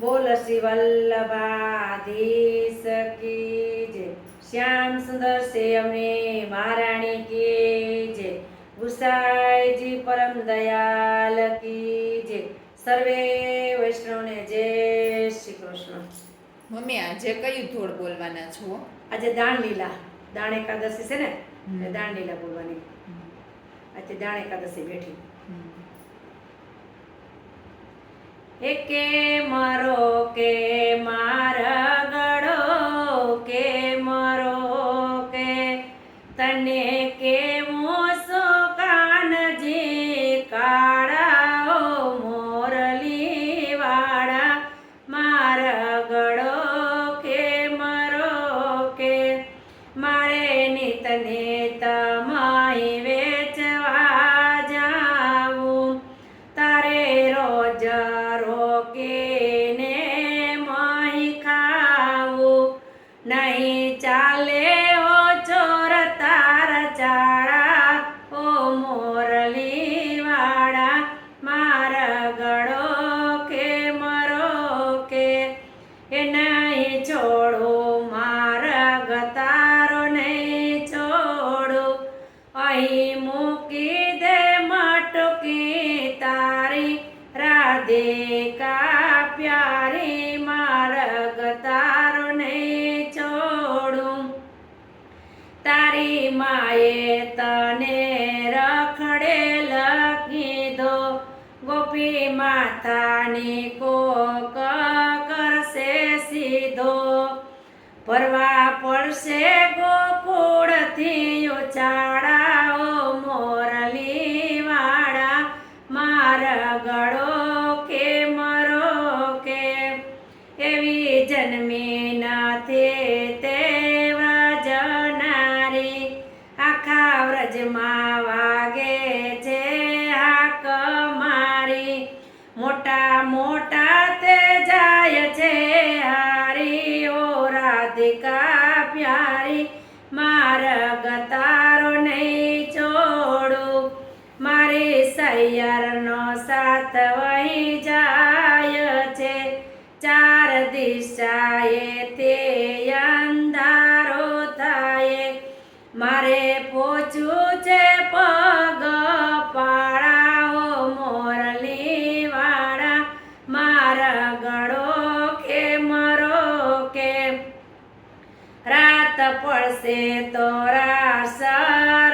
બોલ શ્રી વલ્લભાધીશ કી જય. શ્યામ સુંદર છે અમે મહારાણી કી જય. ગુસાઈજી પરમ દયાલ કી જય. સર્વે વૈષ્ણવને જય શ્રી કૃષ્ણ. મમ્મી આજે કયું ધોળ બોલવાના છો? આજે દાણ લીલા દાણ એકાદશી છે ને? દાણ લીલા બોલવાની. આજે દાણ એકાદશી બેઠી. એકે મરો નહીં ચાલે ઓ ચોર તાર ચાળા, ઓ મોરલીવાળા, મારા ગળો કે મરો કે, એ નહીં છોડો, મારા ગતારો નહીં છોડો. અહીં મૂકી દે મટકી તારી, રાધે પ્યારી તારી માએ તને રખડેલ કીધો ગોપી માતાની કોક કરશે સીધો. ભરવા પડશે ગોકુળથી ઉચાડાઓ મોરલીવાળા વાળા મારા ગળો કે મરો કે? એવી જન્મી નથી તે રાધિકા પ્યારી, મારા ગતારો નહીં છોડું. મારી સૈયરનો સાથ વહી જાય છે. ચાર દિશાએ તે અંધારો થાય. મારે પોચું છે પગ પાળાઓ મોરલી વાળા, મારા ગળો પડશે તોરા રાસ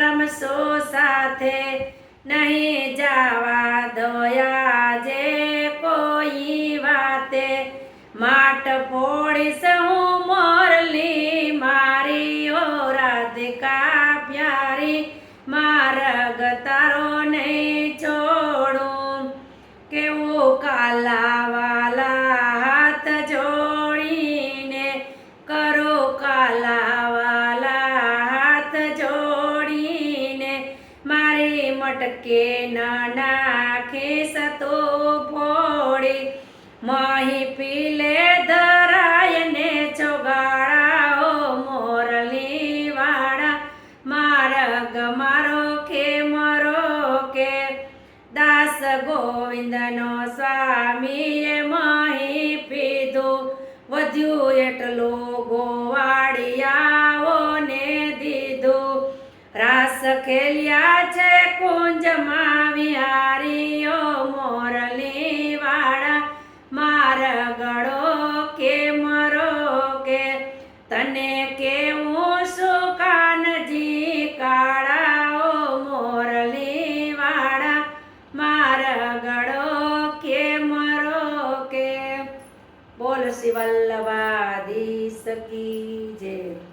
રમશો સાથે. નહીં જાવા દયા જે કોઈ વાતે. માટ પોડીશ હું મોરલી, મારી ઓ રાધિકા પ્યારી. મારા ગતારો નહીં છોડું. કેવું કાલા મટકે ના નાખે તો ફોડી મહી પીલે ધરાય ને ચોગાડાઓ મોરલી વાળા મારા ગમારો કે મરો કે, દાસ ગોવિંદનો સ્વામીએ મહી પીધું વધ્યું એટલો ગોવાળિયાઓને દીધું, રાસ ખેલ્યા કે મારો કે? બોલ શ્રી વલ્લભાધીશ કી જય